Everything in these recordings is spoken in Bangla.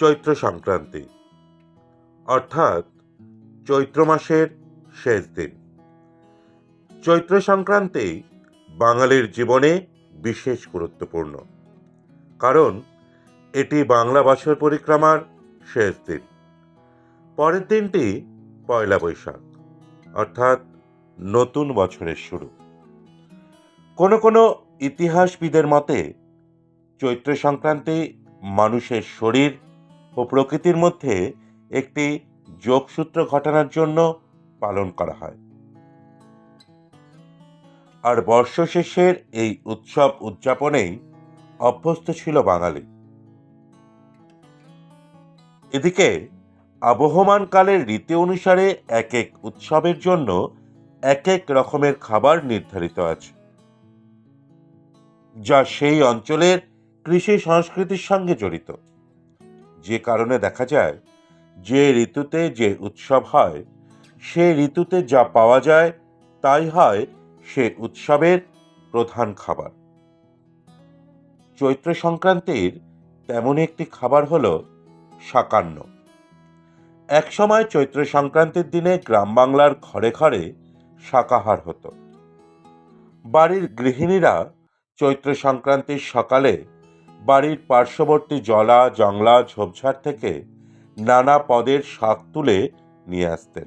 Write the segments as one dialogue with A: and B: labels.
A: চৈত্র সংক্রান্তি। অর্থাৎ চৈত্র মাসের শেষ দিন। চৈত্র সংক্রান্তি বাঙালির জীবনে বিশেষ গুরুত্বপূর্ণ। কারণ এটি বাংলা বছর পরিক্রমার শেষ দিন। পরের দিনটি পয়লা বৈশাখ, অর্থাৎ নতুন বছরের শুরু। কোনো কোনো ইতিহাসবিদের মতে চৈত্র সংক্রান্তি মানুষের শরীর ও প্রকৃতির মধ্যে একটি যোগসূত্র ঘটানোর জন্য পালন করা হয়। আর বর্ষ শেষের এই উৎসব উদযাপনেই অভ্যস্ত ছিল বাঙালি। এদিকে আবহমান কালের রীতি অনুসারে এক এক উৎসবের জন্য এক এক রকমের খাবার নির্ধারিত আছে। যা সেই অঞ্চলের কৃষি সংস্কৃতির সঙ্গে জড়িত। যে কারণে দেখা যায়, যে ঋতুতে যে উৎসব হয়, সে ঋতুতে যা পাওয়া যায়, তাই হয় সে উৎসবের প্রধান খাবার। চৈত্র সংক্রান্তির তেমন একটি খাবার হলো শাকান্ন। একসময় চৈত্র সংক্রান্তির দিনে গ্রাম বাংলার ঘরে ঘরে শাকাহার হতো। বাড়ির গৃহিণীরা চৈত্র সংক্রান্তির সকালে বাড়ির পার্শ্ববর্তী জলা, জংলা, ঝোপঝাড় থেকে নানা পদের শাক তুলে নিয়ে আসতেন।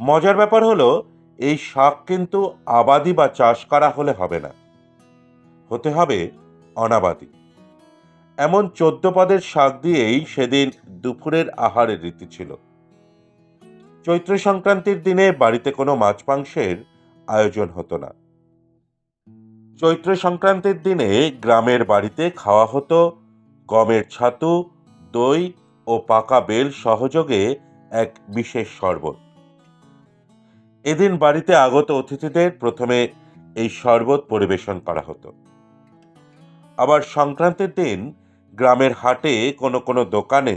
A: মজার ব্যাপার হলো, এই শাক কিন্তু আবাদি বা চাষ করা হলে হবে না। হতে হবে অনাবাদি। এমন চোদ্দ পদের শাক দিয়েই সেদিন দুপুরের আহারের রীতি ছিল। চৈত্র সংক্রান্তির দিনে বাড়িতে কোনো মাছ মাংসের আয়োজন হতো না। চৈত্র সংক্রান্তির দিনে গ্রামের বাড়িতে খাওয়া হতো গমের ছাতু, দই ও পাকা বেল সহযোগে এক বিশেষ শরবত। এদিন বাড়িতে আগত অতিথিদের প্রথমে এই শরবত পরিবেশন করা হতো। আবার সংক্রান্তির দিন গ্রামের হাটে কোনো কোনো দোকানে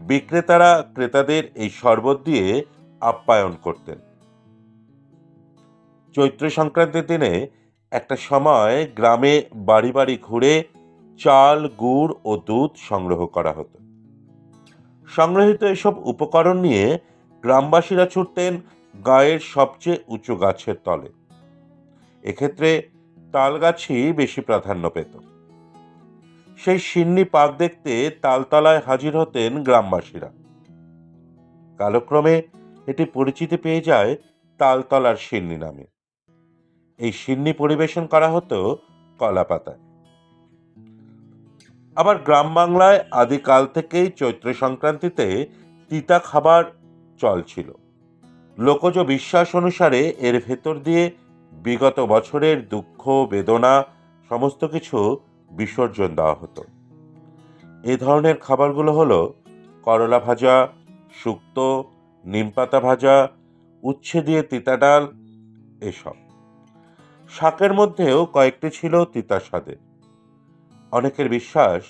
A: বিক্রেতারা ক্রেতাদের এই শরবত দিয়ে আপ্যায়ন করতেন। চৈত্র সংক্রান্তির দিনে একটা সময় গ্রামে বাড়ি বাড়ি ঘুরে চাল, গুড় ও দুধ সংগ্রহ করা হতো। সংগ্রহিত এসব উপকরণ নিয়ে গ্রামবাসীরা ছুটতেন গায়ের সবচেয়ে উঁচু গাছের তলে। এক্ষেত্রে তাল গাছই বেশি প্রাধান্য পেত। সেই সিন্নি পাক দেখতে তালতলায় হাজির হতেন গ্রামবাসীরা। কালক্রমে এটি পরিচিতি পেয়ে যায় তালতলার সিন্নি নামে। এই সিন্নি পরিবেশন করা হতো কলাপাতায়। আবার গ্রাম বাংলায় আদিকাল থেকেই চৈত্র সংক্রান্তিতে তিতা খাবার চল ছিল। লোকজ বিশ্বাস অনুসারে এর ভেতর দিয়ে বিগত বছরের দুঃখ, বেদনা, সমস্ত কিছু বিসর্জন দেওয়া হতো। এ ধরনের খাবারগুলো হলো করলা ভাজা, শুক্তো, নিমপাতা ভাজা, উচ্ছে দিয়ে তিতা ডাল, এসব। শাকের মধ্যেও কয়েকটি ছিল তিতা স্বাদের অনেকের বিশ্বাস,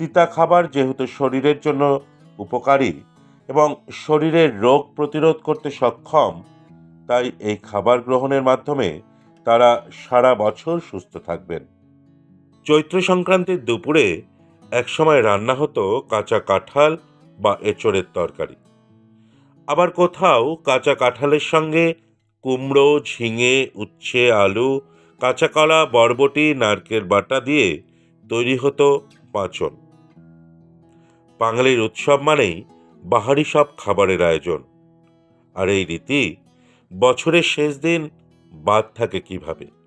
A: তিতা খাবার যেহেতু শরীরের জন্য উপকারী এবং শরীরের রোগ প্রতিরোধ করতে সক্ষম, তাই এই খাবার গ্রহণের মাধ্যমে তারা সারা বছর সুস্থ থাকবেন। চৈত্র সংক্রান্তির দুপুরে একসময় রান্না হতো কাঁচা কাঁঠাল বা এঁচড়ের তরকারি। আবার কোথাও কাঁচা কাঁঠালের সঙ্গে কুমড়ো, ঝিঙে, উচ্ছে, আলু কাঁচা কলা বরবটি, নারকেল বাটা দিয়ে তৈরি হতো পাঁচন। বাঙালির উৎসব মানেই বাহারি সব খাবারের আয়োজন। আর এই রীতি বছরের শেষ দিন বাদ থাকে কীভাবে?